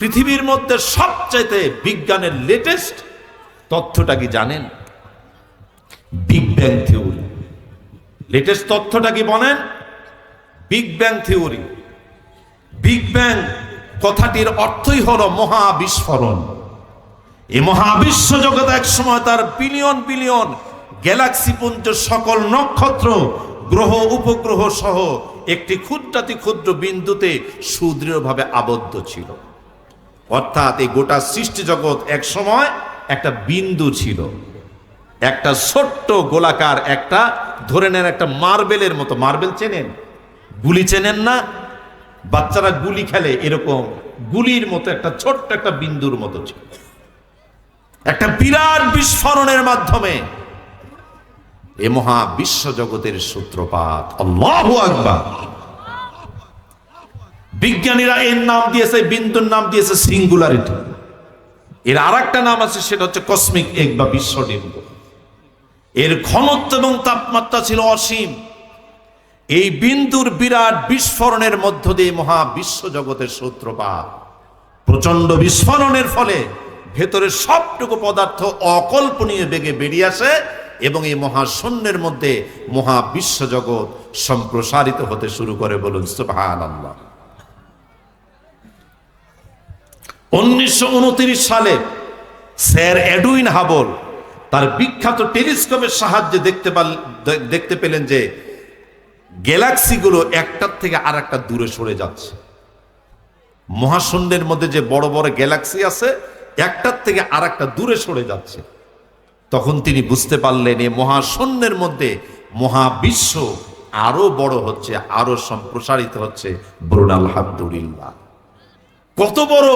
পৃথিবীর মধ্যে সবচাইতে বিজ্ঞানের লেটেস্ট তথ্যটা কি জানেন? বিগ ব্যাং থিওরি লেটেস্ট তথ্যটা কি বলেন? Big bang theory big bang কথাটির অর্থই হলো মহাবিস্ফোরণ। এই মহাবিশ্ব জগৎ এক সময় তার বিলিয়ন বিলিয়ন গ্যালাক্সি পুঞ্জ সকল নক্ষত্র, গ্রহ, উপগ্রহ সহ একটি ক্ষুদ্রাতি ক্ষুদ্র বিন্দুতে সুদৃঢ়ভাবে আবদ্ধ ছিল। অর্থাৎ এই গোটা সৃষ্টি জগৎ এক সময় একটা বিন্দু ছিল। একটা ছোট্ট গোলাকার একটা, ধরে নেন একটা মার্বেলের মতো। মার্বেল চেনেন? গুলি চেনেন না? বাচ্চারা গুলি খেলে এরকম গুলির মতো একটা ছোট্ট একটা বিন্দুর মতো ছিল। একটা বিরাট বিস্ফোরণের মাধ্যমে এ মহা বিশ্ব জগতের সূত্রপাত। আল্লাহু আকবার। বিজ্ঞানীরা এর নাম দিয়েছে, বিন্দুর নাম দিয়েছে সিঙ্গুলারিটি। এর আর নাম আছে, সেটা হচ্ছে কসমিক এক বা বিশ্ব বিশ্বডিম্ব এর ঘনত্ব এবং তাপমাত্রা ছিল অসীম। এই বিন্দুর বিরাট বিস্ফোরণের মধ্য দিয়ে মহা বিশ্ব জগতের সূত্রপাত। প্রচণ্ড বিস্ফোরণের ফলে ভেতরের সবটুকু পদার্থ অকল্পনীয় বেগে বেরিয়ে আসে এবং এই মহাশূন্যের মধ্যে মহা বিশ্ব জগৎ সম্প্রসারিত হতে শুরু করে বলুন সুবহান আল্লাহ উনিশশো উনত্রিশ সালে স্যার এডুইন হাবল তার বিখ্যাত টেলিস্কোপের সাহায্যে দেখতে দেখতে পেলেন যে গ্যালাক্সিগুলো একটার থেকে আর একটা দূরে সরে যাচ্ছে। মহাশূন্যের মধ্যে যে বড় বড় গ্যালাক্সি আছে, একটার থেকে আর একটা দূরে সরে যাচ্ছে। তখন তিনি বুঝতে পারলেন এই মহাশূন্যের মধ্যে মহাবিশ্ব আরও বড় হচ্ছে, আরও সম্প্রসারিত হচ্ছে। বরুণ আলহামদুলিল্লাহ। কত বড়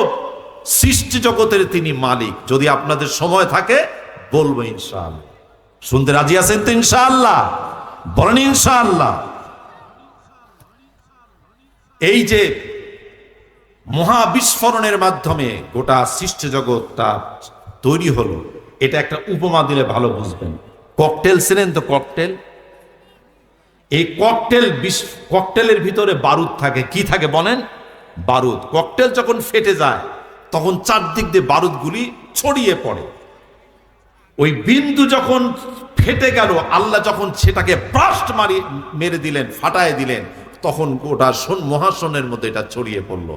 সৃষ্টি জগতের তিনি মালিক। যদি আপনাদের সময় থাকে, বলব ইনশাআল্লাহ। শুনতে রাজি আছেন তো ইনশাআল্লাহ? বলেন ইনশাআল্লাহ। এই যে মহাবিস্ফোরণের মাধ্যমে গোটা সৃষ্টি জগৎটা তৈরি হলো, এটা একটা উপমা দিলে ভালো বুঝবেন। ককটেল ছিলেন তো ককটেল? এই ককটেল ককটেলের ভিতরে বারুদ থাকে। কি থাকে বলেন? বারুদ। ককটেল যখন ফেটে যায় তখন চারদিক দিয়ে বারুদগুলি ছড়িয়ে পড়ে। ওই বিন্দু যখন ফেটে গেল, আল্লাহ যখন সেটাকে ব্রাস্ট মারি, মেরে দিলেন, ফাটায় দিলেন, তখন ওটা শোন, মহাশনের মধ্যে এটা ছড়িয়ে পড়ল।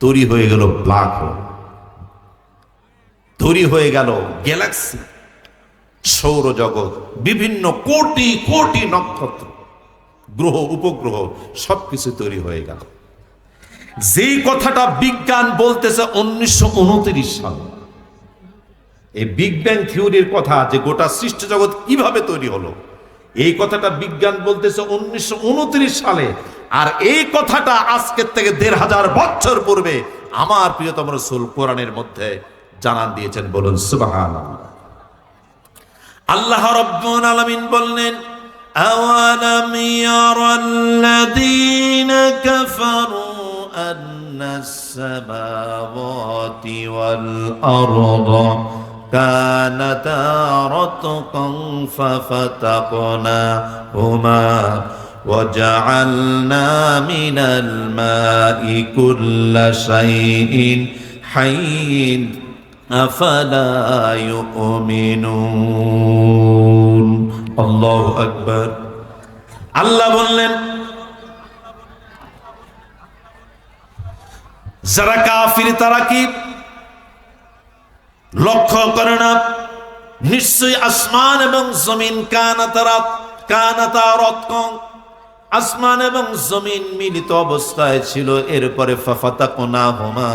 তৈরি হয়ে গেল ব্ল্যাক হোল। তৈরি হয়ে গেল গ্যালাক্সি, সৌরজগৎ, বিভিন্ন কোটি কোটি নক্ষত্র, গ্রহ, উপগ্রহ, সবকিছু তৈরি হয়ে গেল। যেই কথাটা বিজ্ঞান বলতেছে উনিশশো সালে এই বিগ ব্যাং থিওরির কথা যে গোটা সৃষ্টি জগৎ কিভাবে তৈরি হলো এই কথাটা বিজ্ঞান বলতেছে উনিশশো সালে আর এই কথাটা আজকের থেকে দেড় হাজার বছর পূর্বে আমার প্রিয়তম রসুল কোরআনের মধ্যে জানান দিয়েছেন বলুন সুবাহান আল্লাহ রব্বুল আলামিন বললেন أولم ير الذين كفروا أن السماوات والأرض كانتا رتقا ففتقناهما وجعلنا من الماء كل شيء حي أفلا يؤمنون الله أكبر আল্লাহ বললেন যারা কাফির, তারা কি লক্ষ্য করে না? নিশ্চয়ই আসমান এবং জমিন কানা তারা কানা তারৎকং আসমান এবং জমিন মিলিত অবস্থায় ছিল, এরপরে ফাফাতা কোনা হোমা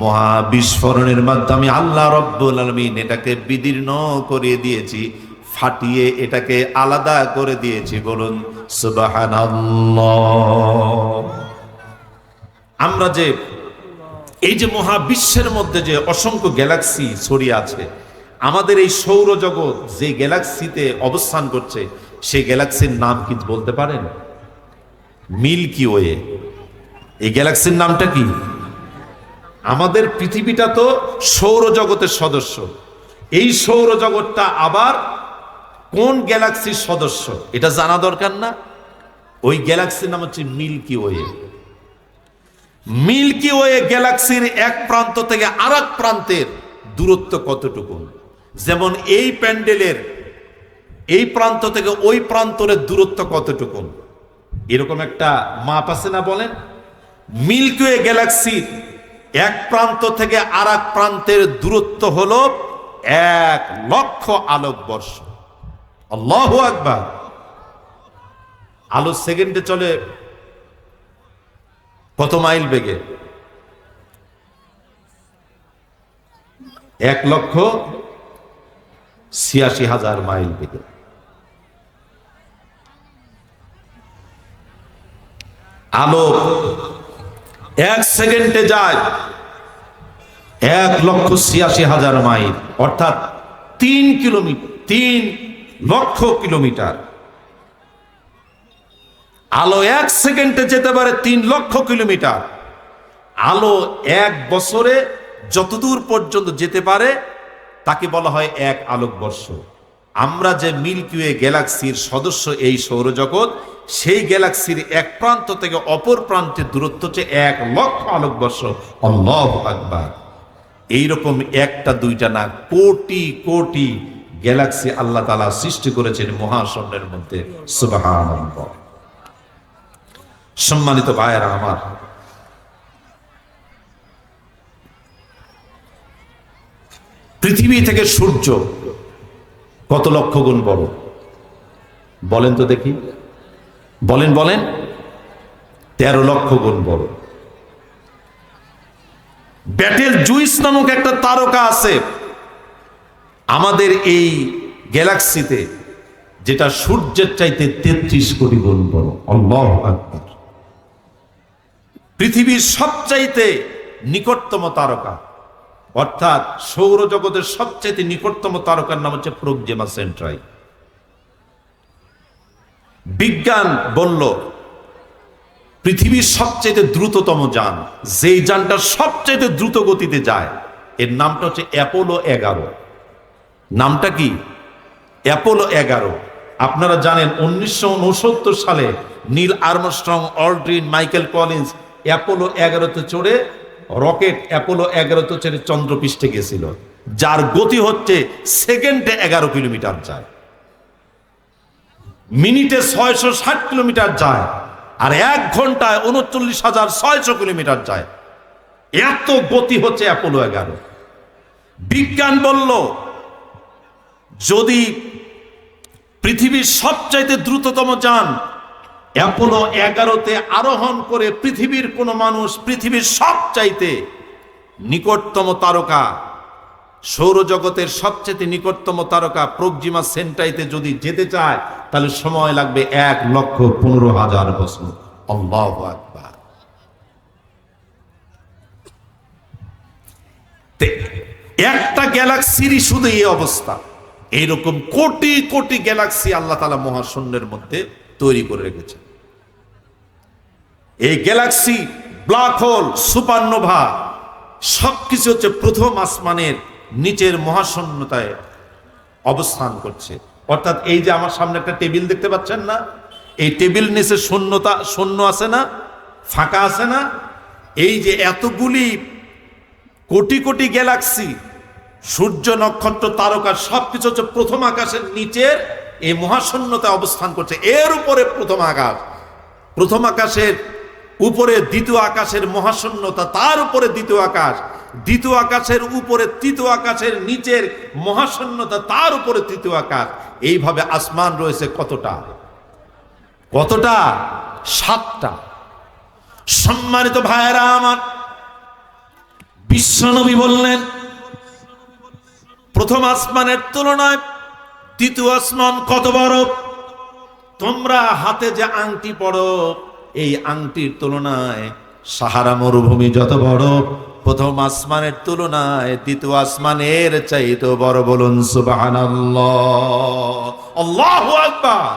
মহা বিস্ফোরণের মাধ্যমে আল্লাহ রব্বুল আলমিন এটাকে বিদীর্ণ করে দিয়েছি, ফাটিয়ে এটাকে আলাদা করে দিয়েছি, বলুন সুবহানাল্লাহ। আমরা যে এই যে মহাবিশ্বের মধ্যে যে অসংখ্য গ্যালাক্সি ছড়িয়ে আছে, আমাদের এই সৌরজগৎ যে গ্যালাক্সিতে অবস্থান করছে, সেই গ্যালাক্সির নাম কি বলতে পারেন? Milky way. এই গ্যালাক্সির নামটা কি? আমাদের পৃথিবীটা তো সৌরজগতের সদস্য। এই সৌরজগৎটা আবার কোন গ্যালাক্সির সদস্য? এটা জানা দরকার না? ওই গ্যালাক্সির নাম হচ্ছে মিল্কি ওয়ে। মিল্কি ওয়ে গ্যালাক্সির এক প্রান্ত থেকে আর প্রান্তের দূরত্ব কতটুকু? যেমন এই প্যান্ডেলের এই প্রান্ত থেকে ওই প্রান্তরের দূরত্ব কতটুকু? এরকম একটা মাপ আছে না বলেন? মিল্কি ওয়ে গ্যালাক্সির এক প্রান্ত থেকে আর প্রান্তের দূরত্ব হলো এক লক্ষ আলোকবর্ষ আল্লাহ আকবার। আলো সেকেন্ডে চলে কত মাইল বেগে? এক লক্ষ ছিয়াশি হাজার মাইল বেগে। আলো এক সেকেন্ডে যায়। এক লক্ষ ছিয়াশি হাজার মাইল, অর্থাৎ তিন কিলোমিটার, তিন লক্ষ কিলোমিটার। আলো এক সেকেন্ডে যেতে পারে তিন লক্ষ কিলোমিটার। আলো এক বছরে যতদূর পর্যন্ত যেতে পারে, তাকে বলা হয় এক আলোকবর্ষ। আমরা যে মিল্কি ওয়ে গ্যালাক্সির সদস্য এই সৌরজগৎ, সেই গ্যালাক্সির এক প্রান্ত থেকে অপর প্রান্তের দূরত্ব হচ্ছে এক লক্ষ আলোকবর্ষ। আল্লাহ আকবার। এইরকম একটা, দুইটা না, কোটি কোটি গ্যালাক্সি আল্লাহ তালা সৃষ্টি করেছেন মহাশূন্যের মধ্যে। সুবহানাল্লাহ। সম্মানিত ভাইয়েরা আমার। পৃথিবী থেকে সূর্য কত লক্ষ গুণ বড়? বলেন তো দেখি। বলেন বলেন। তেরো লক্ষ গুণ বড়। ব্যাটেল জুইস নামক একটা তারকা আছে। আমাদের এই গ্যালাক্সিতে যেটা সূর্যের চাইতে তেত্রিশ কোটি গুণ বড়। আল্লাহ আকবার। পৃথিবীর সবচাইতে নিকটতম তারকা। অর্থাৎ সৌরজগতের সবচাইতে নিকটতম তারকার নাম হচ্ছে প্রোকজেমা সেন্ট্রাই। বিজ্ঞান বলল, পৃথিবীর সবচাইতে দ্রুততম যান, যেই যানটা সবচাইতে দ্রুত গতিতে যায়, এর নামটা হচ্ছে অ্যাপোলো এগারো। নামটা কি? অ্যাপোলো এগারো। আপনারা জানেন, উনিশশো উনসত্তর সালে Neil Armstrong Aldrin Michael Collins Apollo এগারোতে চড়ে রকেট অ্যাপোলো এগারোতে চড়ে চন্দ্রপৃষ্ঠে গেছিল, যার গতি হচ্ছে সেকেন্ডে এগারো কিলোমিটার যায়। মিনিটে ছয়শো ষাট কিলোমিটার যায় আর এক ঘন্টায় উনচল্লিশ হাজার ছয়শো কিলোমিটার যায়। এত গতি হচ্ছে অ্যাপোলো এগারো। বিজ্ঞান বলল, যদি পৃথিবীর সবচাইতে দ্রুততম যান অ্যাপোলো এগারোতে আরোহণ করে পৃথিবীর কোনো মানুষ পৃথিবীর সবচাইতে নিকটতম তারকা, সৌরজগতের সবচেয়ে নিকটতম তারকা প্রকজিমা সেন্টাইতে যদি যেতে চায়, তাহলে সময় লাগবে এক লক্ষ পনেরো হাজার বছর। আকবার। একটা গ্যালাক্সিরই শুধু এই অবস্থা। এইরকম কোটি কোটি গ্যালাক্সি আল্লাহ তালা মহাশূন্যের মধ্যে তৈরি করে রেখেছে এই গ্যালাক্সি ব্ল্যাক হোল সুপারনোভা সবকিছু হচ্ছে প্রথম আসমানের নিচের মহাশূন্যতায় অবস্থান করছে। অর্থাৎ এই যে আমার সামনে একটা টেবিল দেখতে পাচ্ছেন না, এই টেবিল নিচে শূন্যতা, শূন্য আছে না, ফাঁকা আছে না, এই যে এতগুলি কোটি কোটি গ্যালাক্সি সূর্য, নক্ষত্র, তারকা, সবকিছু হচ্ছে প্রথম আকাশের নিচের এই মহাশূন্যতায় অবস্থান করছে। এর উপরে প্রথম আকাশ, প্রথম আকাশের উপরে দ্বিতীয় আকাশের মহাশূন্যতা, তার উপরে দ্বিতীয় আকাশ, দ্বিতীয় আকাশের উপরে তৃতীয় আকাশের নিচের মহাশূন্যতা, তার উপরে তৃতীয় আকাশ। এইভাবে আসমান রয়েছে কতটা? কতটা? সাতটা। সম্মানিত ভাইয়েরা আমার, বিশ্বনবী বললেন, প্রথম আসমানের তুলনায় তৃতীয় আসমান কত বড়? তোমরা হাতে যে আংটি পড়ো এই আংটির তুলনায় সাহারা মরুভূমি যত বড়, প্রথম আসমানের তুলনায় দ্বিতীয় আসমানের চাইতে বড় বলুন আকবার।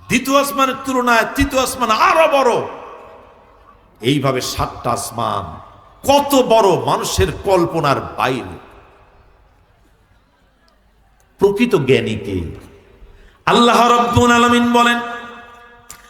দ্বিতীয় আসমানের তুলনায় তৃতীয় আসমান আরও বড়। এইভাবে সাতটা আসমান, কত বড় মানুষের কল্পনার বাইরে। প্রকৃত জ্ঞানীকে আল্লাহ রব্বুল আলামিন বলেন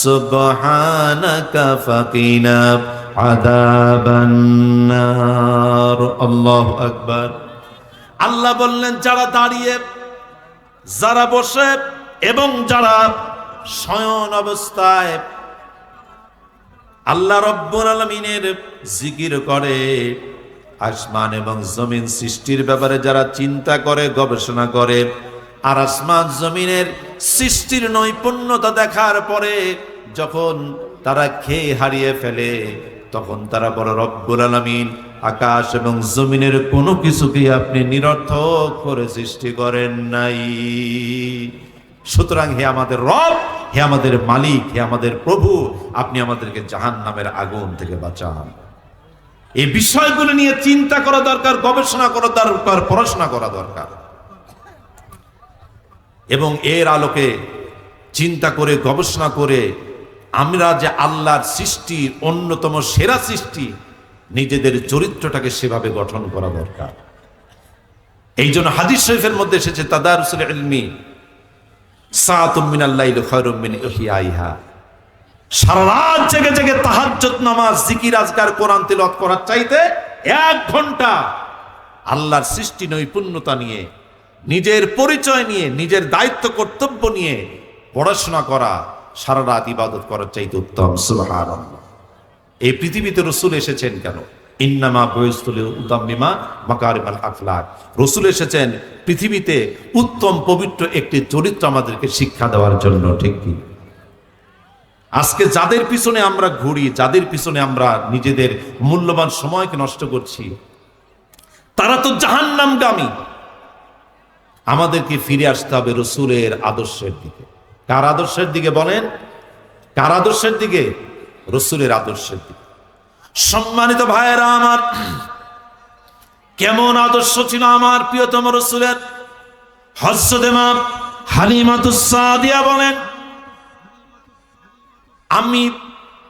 সুবহানাকা ফাকিনা আযাবান নার আল্লাহু আল্লাহ বললেন, যারা দাঁড়িয়ে, যারা বসে এবং যারা শয়ন অবস্থায় আল্লাহ রব্বুল আলমিনের জিকির করে, আসমান এবং জমিন সৃষ্টির ব্যাপারে যারা চিন্তা করে, গবেষণা করে, আর আসমান জমিনের সৃষ্টির নৈপুণ্যতা দেখার পরে যখন তারা খেয়ে হারিয়ে ফেলে, তখন তারা বড় রব্বুল আলমিন, আকাশ এবং জমিনের কোনো কিছুকে আপনি নিরর্থক করে সৃষ্টি করেন নাই। সুতরাং হে আমাদের রব, হে আমাদের মালিক, হে আমাদের প্রভু, আপনি আমাদেরকে জাহান নামের আগুন থেকে বাঁচান। এই বিষয়গুলো নিয়ে চিন্তা করা দরকার, গবেষণা করা দরকার, পড়াশোনা করা দরকার। এবং এর আলোকে চিন্তা করে, গবেষণা করে আমরা যে আল্লাহর সৃষ্টি অন্যতম সেরা সৃষ্টি, নিজেদের চরিত্রটাকে সেভাবে গঠন করা দরকার। এই জন্য হাদিস শরীফের মধ্যে এসেছে, তাদারুসুল সারা রাত জেগে জেগে নামাজ, জিকির, আজকার করার চাইতে এক ঘণ্টা আল্লাহর সৃষ্টি নৈপুণ্যতা নিয়ে নিজের পরিচয় নিয়ে, নিজের দায়িত্ব, কর্তব্য নিয়ে পড়াশোনা করা, সারা রাত ইবাদত করার চাইতে উত্তম। সুবহানাল্লাহ। এই পৃথিবীতে রসুল এসেছেন কেন? ইন্নামা বয়স্তুলে উদাম্মিমা মাকারিমাল আখলাক। রসুল এসেছেন পৃথিবীতে উত্তম, পবিত্র একটি চরিত্র আমাদেরকে শিক্ষা দেওয়ার জন্য, ঠিক কি? আজকে যাদের পিছনে আমরা ঘুরি, যাদের পিছনে আমরা নিজেদের মূল্যবান সময়কে নষ্ট করছি, তারা তো জাহান্নামগামী। আমাদেরকে ফিরে আসতে হবে রসুলের আদর্শের দিকে। কার আদর্শের দিকে বলেন? কার আদর্শের দিকে? রসুলের আদর্শের দিকে। সম্মানিত ভাইয়েরা আমার, কেমন আদর্শ ছিল আমার প্রিয়তম রসুলের? হর্ষদেমা হালিমাতুসাদিয়া বলেন, আমি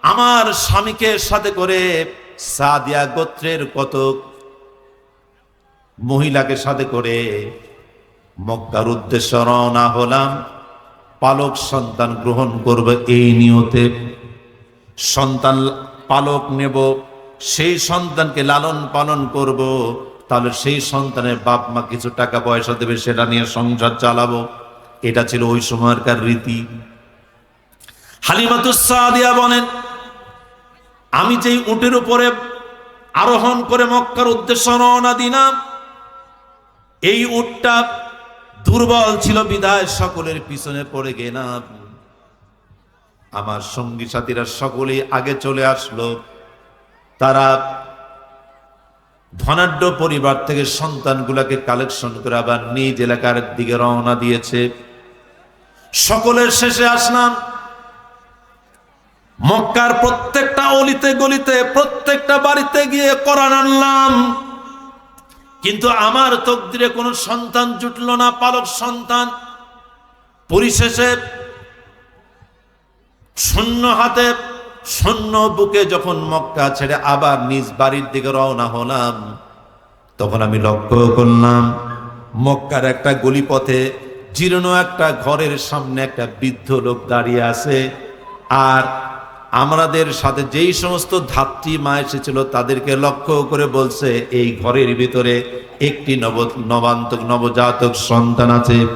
আমার স্বামীকে সাথে করে সাদিয়া গোত্রের কত মহিলাকে সাথে করে মক্কার উদ্দেশ্য রওনা হলাম। পালক সন্তান গ্রহণ করবে এই নিয়তে। সন্তান পালক নেব, সেই সন্তানকে লালন পালন করব। তাহলে সেই সন্তানের বাপ মা কিছু টাকা পয়সা দেবে, সেটা নিয়ে সংসার চালাবো। এটা ছিল ওই সময়কার রীতি। হালিমাতুসাদিয়া বলেন, আমি যেই উটের উপরে আরোহণ করে মক্কার উদ্দেশ্য রওনা দিলাম, এই উটটা দুর্বল ছিল বিদায়, সকলের পিছনে পড়ে গেলাম। আমার সঙ্গী সাথীরা সকলেই আগে চলে আসলো। তারা ধনাঢ্য পরিবার থেকে সন্তানগুলাকে কালেকশন করে আবার নিজ এলাকার দিকে রওনা দিয়েছে। সকলের শেষে আসলাম। মক্কার প্রত্যেকটা অলিতে গলিতে, প্রত্যেকটা বাড়িতে গিয়ে কোরআন আনলাম। কিন্তু আমার তকদিরে কোনো সন্তান জুটল না, পালক সন্তান। পরিশেষে শূন্য হাতে, শূন্য বুকে যখন মক্কা ছেড়ে আবার নিজ বাড়ির দিকে রওনা হলাম, তখন আমি লক্ষ্য করলাম, মক্কার একটা গলিপথে জীর্ণ একটা ঘরের সামনে একটা বৃদ্ধ লোক দাঁড়িয়ে আছে, আর আমাদের সাথে যেই সমস্ত ধাত্রী মা এসেছিল, তাদেরকে লক্ষ্য করে বলছে, এই ঘরের ভিতরে একটি নব, নবান্তক, নবজাতক সন্তান আছে।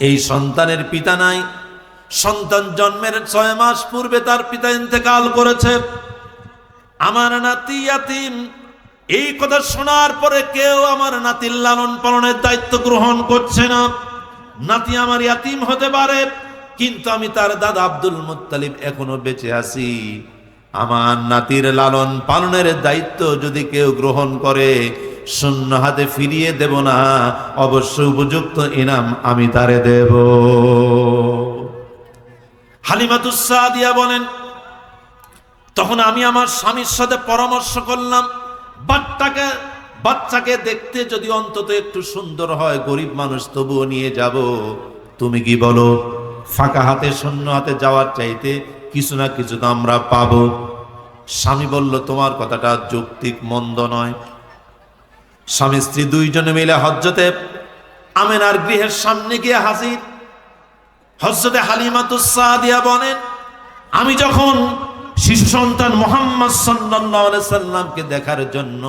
এই সন্তানের পিতা নাই। সন্তান জন্মের ছয় মাস পূর্বে তার পিতা ইন্তেকাল করেছে। আমার নাতি ইয়াতিম, এই কথা শোনার পরে কেউ আমার নাতির লালন পালনের দায়িত্ব গ্রহণ করছে না। নাতি আমার ইয়াতিম হতে পারে। কিন্তু আমি তার দাদা আব্দুল মুত্তালিব এখনও বেঁচে আছি। আমার নাতির লালন পালনের দায়িত্ব যদি কেউ গ্রহণ করে, শূন্য হাতে ফিরিয়ে দেব না, অবশ্য উপযুক্ত ইনাম আমি তারে দেব। হালিমাতুসাদিয়া বলেন, তখন আমি আমার স্বামীর সাথে পরামর্শ করলাম, বাচ্চাকে বাচ্চাকে দেখতে যদি অন্তত একটু সুন্দর হয়, গরিব মানুষ তবুও নিয়ে যাব। তুমি কি বলো? ফাঁকা হাতে, শূন্য হাতে যাওয়ার চাইতে কিছু না কিছু তো আমরা পাবো। স্বামী বলল, তোমার কথাটা যৌক্তিক, মন্দ নয়। স্বামী, স্ত্রী দুইজনে মিলে হজ্জতে আমেনার গৃহের সামনে গিয়ে হাজির। হজরতে হালিমাতুসাদিয়া বলেন, আমি যখন শিশু সন্তান মোহাম্মদ সাল্লাল্লাহু সাল্লামকে দেখার জন্য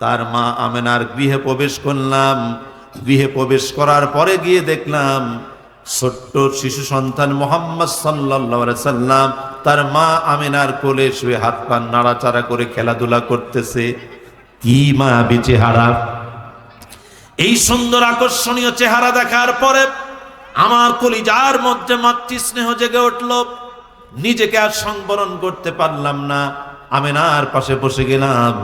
তার মা আমেনার গৃহে প্রবেশ করলাম, গৃহে প্রবেশ করার পরে গিয়ে দেখলাম ছোট্ট শিশু সন্তান মোহাম্মদ সাল্লাম, তার মা আমেনার কোলে শুয়ে হাত পান নাড়াচাড়া করে খেলাধুলা করতেছে। কি মা চেহারা? এই সুন্দর আকর্ষণীয় চেহারা দেখার পরে আমার কলিজার মধ্যে মাতৃ স্নেহ জেগে উঠল। নিজেকে আর সংবরণ করতে পারলাম না। আমেনার পাশে বসে গেলাম।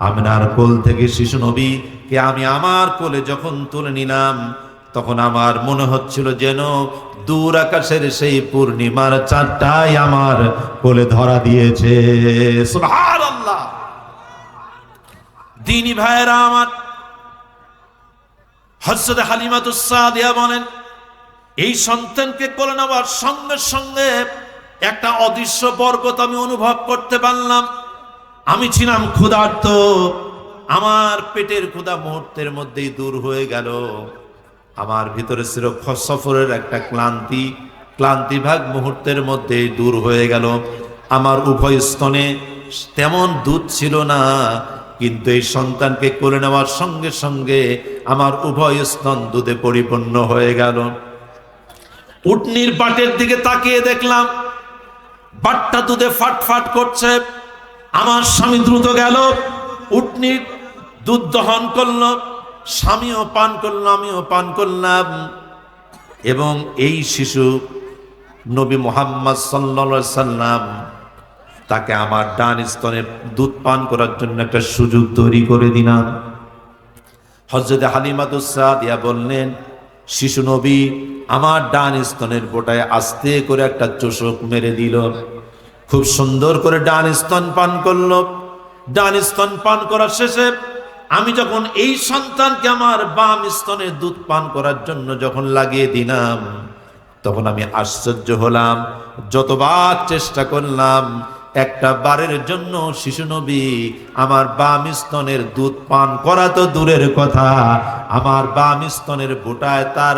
আমিনার কোল থেকে শিশু নবী কে আমি আমার কোলে যখন তুলে নিলাম তখন আমার মনে হচ্ছিল যেন দূর আকাশের সেই পূর্ণিমার চারটাই আমার কোলে ধরা দিয়েছে। দিনী ভাইয়েরা আমার হজরত হালিমাতুসাদিয়া বলেন, এই সন্তানকে কোলে নেওয়ার সঙ্গে সঙ্গে একটা অদৃশ্য বরকত আমি অনুভব করতে পারলাম। আমি ছিলাম ক্ষুধার্ত, আমার পেটের ক্ষুধা মুহূর্তের মধ্যেই দূর হয়ে গেল। আমার ভিতরে ছিল সফরের একটা ক্লান্তি ক্লান্তি ভাগ মুহূর্তের মধ্যেই দূর হয়ে গেল। আমার উভয় স্তনে তেমন দুধ ছিল না, কিন্তু এই সন্তানকে করে নেওয়ার সঙ্গে সঙ্গে আমার উভয় স্তন দুধে পরিপূর্ণ হয়ে গেল। উটনির বাটের দিকে তাকিয়ে দেখলাম, বাটটা দুধে ফাটফাট করছে। আমার স্বামী দ্রুত গেল, উটনির দুধ দহন করল। স্বামীও পান করল, আমিও পান করলাম। এবং এই শিশু নবী মোহাম্মদ সাল্লা সাল্লাম তাকে আমার ডান স্তনে দুধ পান করার জন্য একটা সুযোগ তৈরি করে দিলাম। হজরত হালিমাতুসাদিয়া বললেন, শিশু নবী, আমার ডান স্তনের বোটায় আস্তে করে একটা চোষক মেরে দিল। খুব সুন্দর করে ডান স্তন পান করল। ডান স্তন পান করার শেষে আমি যখন এই সন্তানকে আমার বাম স্তনে দুধ পান করার জন্য যখন লাগিয়ে দিলাম, তখন আমি আশ্চর্য হলাম, যতবার চেষ্টা করলাম, একটা বারের জন্য শিশু নবী আমার বাম স্তনের দুধ পান করা তো দূরের কথা, আমার বাম স্তনের বোটায় তার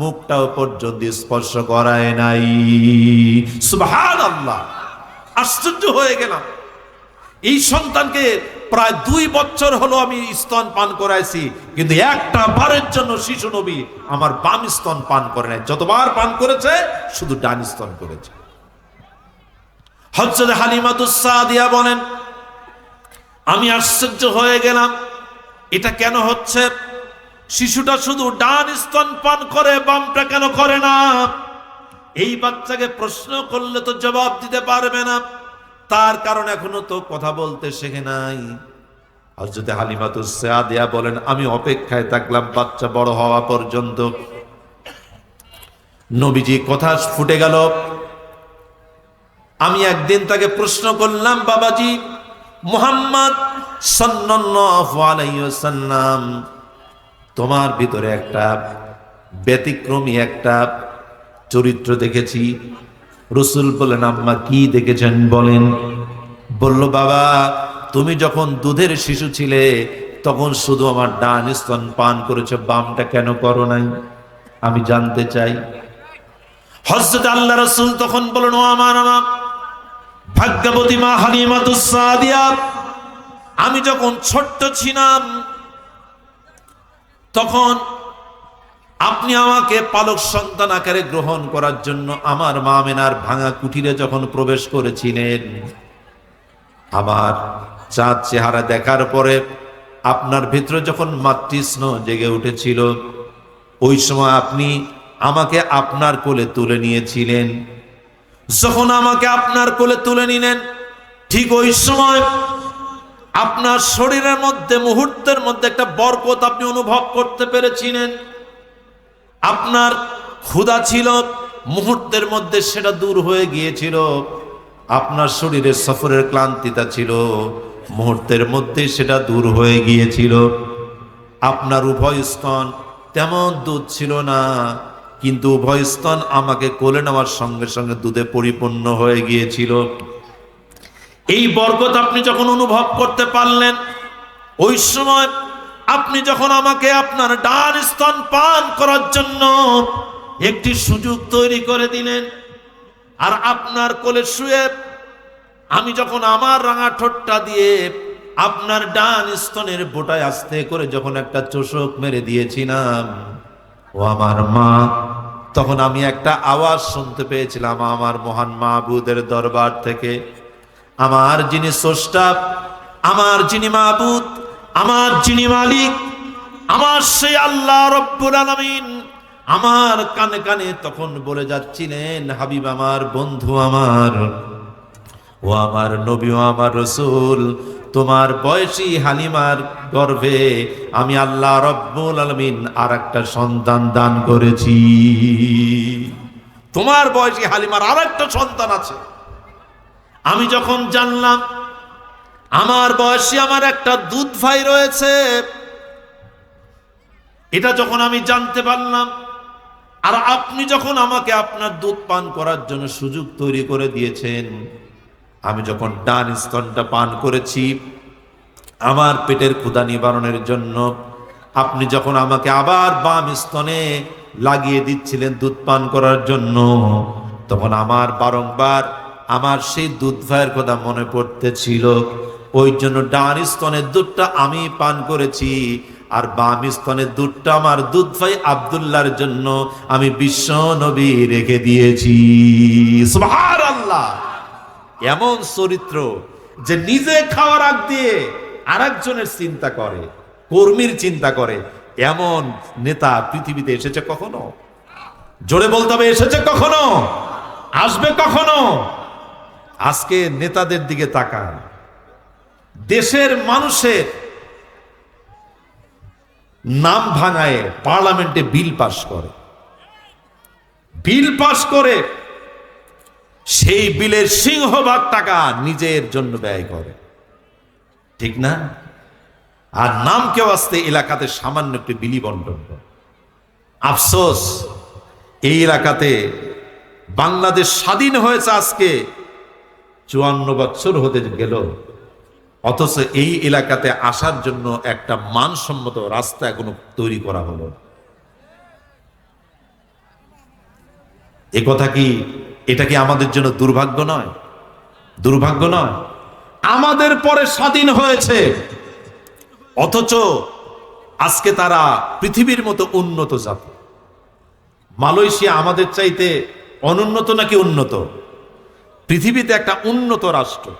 মুখটাও পর্যন্ত স্পর্শ করায় নাই। সুবহান আল্লাহ আশ্চর্য হয়ে গেলাম। এই সন্তানকে প্রায় দুই বছর হলো আমি স্তন পান করাইছি, কিন্তু একটা বারের জন্য শিশু নবী আমার বাম স্তন পান করে নাই। যতবার পান করেছে, শুধু ডান স্তন করেছে। হজরত হালিমাতুসাদিয়া বলেন, আমি আশ্চর্য হয়ে গেলাম, এটা কেন হচ্ছে? শিশুটা শুধু ডান স্তন পান করে, বামটা কেন করে না? এই বাচ্চাকে প্রশ্ন করলে তো জবাব দিতে পারবে না। তার কারণ এখনও তো কথা বলতে শেখে নাই। আর যদি হজরত হালিমাতুসাদিয়া বলেন, আমি অপেক্ষায় থাকলাম বাচ্চা বড় হওয়া পর্যন্ত। নবীজি কথা ফুটে গেল। আমি একদিন তাকে প্রশ্ন করলাম, বাবাজি, মুহাম্মদ ওয়াসাল্লাম, তোমার ভিতরে একটা ব্যতিক্রমী একটা চরিত্র দেখেছি। রসুল বলেন, আম্মা কি দেখেছেন? বলেন, বলল, বাবা, তুমি যখন দুধের শিশু ছিলে, তখন শুধু আমার ডান স্তন পান করেছ, বামটা কেন করো নাই? আমি জানতে চাই। হজরত আল্লাহ রসুল তখন বলেন, ও আমার আমার ভাগ্যবতী মা হালিমাতুসাদিয়া আমি যখন ছোট্ট ছিলাম, তখন আপনি আমাকে পালক সন্তান আকারে গ্রহণ করার জন্য আমার মা মেনার ভাঙা কুঠিরে যখন প্রবেশ করেছিলেন, আমার চাঁদ চেহারা দেখার পরে আপনার ভিতরে যখন মাতৃষ্ণ জেগে উঠেছিল, ওই সময় আপনি আমাকে আপনার কোলে তুলে নিয়েছিলেন। যখন আমাকে আপনার কোলে তুলে নিলেন, ঠিক ওই সময় আপনার শরীরের মধ্যে, মুহূর্তের মধ্যে একটা বরকত আপনি অনুভব করতে পেরেছিলেন। আপনার ক্ষুধা ছিল, মুহূর্তের মধ্যে সেটা দূর হয়ে গিয়েছিল। আপনার শরীরের সফরের ক্লান্তিটা ছিল, মুহূর্তের মধ্যে সেটা দূর হয়ে গিয়েছিল। আপনার উভয় স্তন তেমন দুধ ছিল না, কিন্তু উভয় স্তন আমাকে কোলে নেওয়ার সঙ্গে সঙ্গে দুধে পরিপূর্ণ হয়ে গিয়েছিল। এই বরকত আপনি যখন অনুভব করতে পারলেন, ওই সময় আপনি যখন আমাকে আপনার ডান স্তন পান করার জন্য একটি সুযোগ তৈরি করে দিলেন, আর আপনার কোলে শুয়ে আমি যখন আমার রাঙা ঠোঁটটা দিয়ে আপনার ডান স্তনের বোটায় আস্তে করে যখন একটা চোষক মেরে দিয়েছিলাম, ও আমার মা, তখন আমি একটা আওয়াজ শুনতে পেয়েছিলাম আমার মহান মাহবুদের দরবার থেকে। আমার যিনি স্রষ্টা, আমার যিনি মাহবুদ আমার যিনি মালিক, আমার সেই আল্লাহ রব্বুল আলামিন আমার কানে কানে তখন বলে যাচ্ছিলেন, হাবিব আমার, বন্ধু আমার, ও আমার নবী আমার রসুল, তোমার বয়সী হালিমার গর্ভে আমি আল্লাহ রব্বুল আলমিন আর একটা সন্তান দান করেছি। তোমার বয়সী হালিমার আর একটা সন্তান আছে। আমি যখন জানলাম আমার বয়সী আমার একটা দুধ ভাই রয়েছে। এটা যখন আমি জানতে পারলাম, আর আপনি যখন আমাকে আপনার দুধ পান করার জন্য সুযোগ তৈরি করে দিয়েছেন, আমি যখন ডান স্তনটা পান করেছি, আমার পেটের ক্ষুদা নিবারণের জন্য আপনি যখন আমাকে আবার বাম স্তনে লাগিয়ে দিচ্ছিলেন দুধ পান করার জন্য, তখন আমার বারংবার আমার সেই দুধ ভাইয়ের কথা মনে পড়তেছিল। ওই জন্য ডান স্তনের দুধটা আমি পান করেছি, আর বাম স্তনের দুধটা আমার দুধ ভাই আবদুল্লাহর জন্য আমি বিশ্ব নবী রেখে দিয়েছি। এমন চরিত্র যে নিজে খাওয়ার আগ দিয়ে আরেকজনের চিন্তা করে, কর্মীর চিন্তা করে, এমন নেতা পৃথিবীতে এসেছে কখনো? জোরে বলতে হবে, এসেছে কখনো? আসবে কখনো? আজকে নেতাদের দিকে তাকান। দেশের মানুষের নাম ভাঙায় পার্লামেন্টে বিল পাশ করে। বিল পাশ করে, সেই বিলের সিংহভাগ টাকা নিজের জন্য ব্যয় করে। ঠিক না? আর নাম কেউ আসতে এলাকাতে সামান্য একটি বিলি বন্টন আফসোস, এই এলাকাতে বাংলাদেশ স্বাধীন হয়েছে আজকে। চুয়ান্ন বছর হতে গেল অথচ এই এলাকাতে আসার জন্য একটা মানসম্মত রাস্তা এখনও তৈরি করা হলো। এ কথা কি, এটা কি আমাদের জন্য দুর্ভাগ্য নয়? দুর্ভাগ্য নয়। আমাদের পরে স্বাধীন হয়েছে। অথচ আজকে তারা পৃথিবীর মতো উন্নত জাতি। মালয়েশিয়া আমাদের চাইতে অনুন্নত নাকি উন্নত? পৃথিবীতে একটা উন্নত রাষ্ট্র।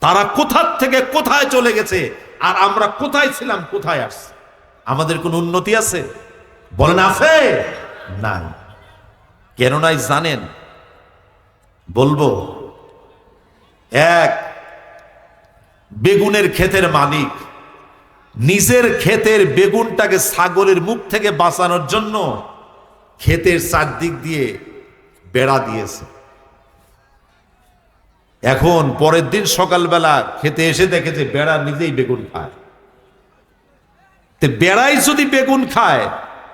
তারা কোথার থেকে কোথায় চলে গেছে? আর আমরা কোথায় ছিলাম, কোথায় আসছি? আমাদের কোন উন্নতি আছে? বলেন, আছে? নাই। কেন নাই জানেন, বলব, এক, বেগুনের ক্ষেতের মালিক, নিজের ক্ষেতের বেগুনটাকে ছাগলের মুখ থেকে বাঁচানোর জন্য ক্ষেতের চারদিক দিয়ে বেড়া দিয়েছে। এখন পরের দিন সকালবেলা খেতে এসে দেখে যে বেড়া নিজেই বেগুন খায়। তে বেড়াই যদি বেগুন খায়,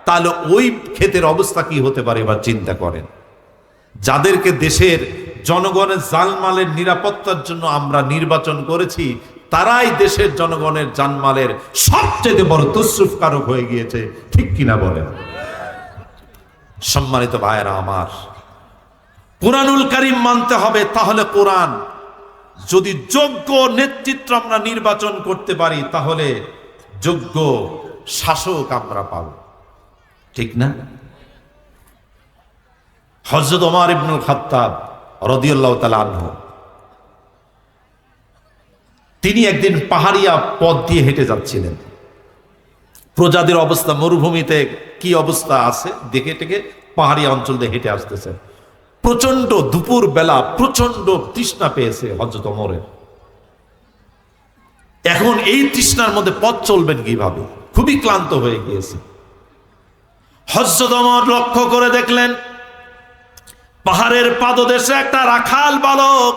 তাহলে ওই ক্ষেতের অবস্থা কি হতে পারে এবার চিন্তা করেন। যাদেরকে দেশের জনগণের জানমালের নিরাপত্তার জন্য আমরা নির্বাচন করেছি, তারাই দেশের জনগণের জানমালের সবচেয়ে বড় তসরুফকারক হয়ে গিয়েছে। ঠিক কিনা বলেন? সম্মানিত ভাইয়েরা আমার কোরআনুল কারিম মানতে হবে, তাহলে কোরআন। যদি যোগ্য নেতৃত্ব আমরা নির্বাচন করতে পারি, তাহলে যোগ্য শাসক আমরা পাব। ঠিক না? হজরত ওমর ইবনুল খাত্তাব রদিয়াল্লাহ তাআলা আনহু, তিনি একদিন পাহাড়িয়া পথ দিয়ে হেঁটে যাচ্ছিলেন। প্রজাদের অবস্থা, মরুভূমিতে কি অবস্থা আছে, দেখে টেকে পাহাড়ি অঞ্চল দিয়ে হেঁটে আসতেছেন। প্রচণ্ড দুপুর বেলা প্রচণ্ড তৃষ্ণা পেয়েছে হজরত অমরের এখন এই তৃষ্ণার মধ্যে পথ চলবেন কীভাবে? খুবই ক্লান্ত হয়ে গিয়েছে। হজরত অমর লক্ষ্য করে দেখলেন, পাহাড়ের পাদদেশে একটা রাখাল বালক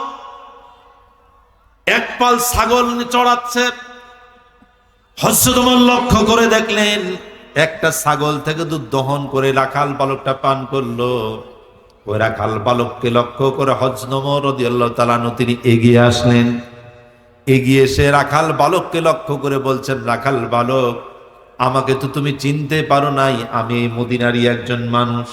এক পাল ছাগল চড়াচ্ছে। হস্যতমল লক্ষ্য করে দেখলেন, একটা ছাগল থেকে দুধ দহন করে রাখাল বালকটা পান করল। ওই রাখাল বালককে লক্ষ্য করে হজনমর রদিয়াল্লাহ তালানু তিনি এগিয়ে আসলেন। এগিয়ে এসে রাখাল বালককে লক্ষ্য করে বলছেন, রাখাল বালক, আমাকে তো তুমি চিনতে পারো নাই, আমি মদিনারই একজন মানুষ।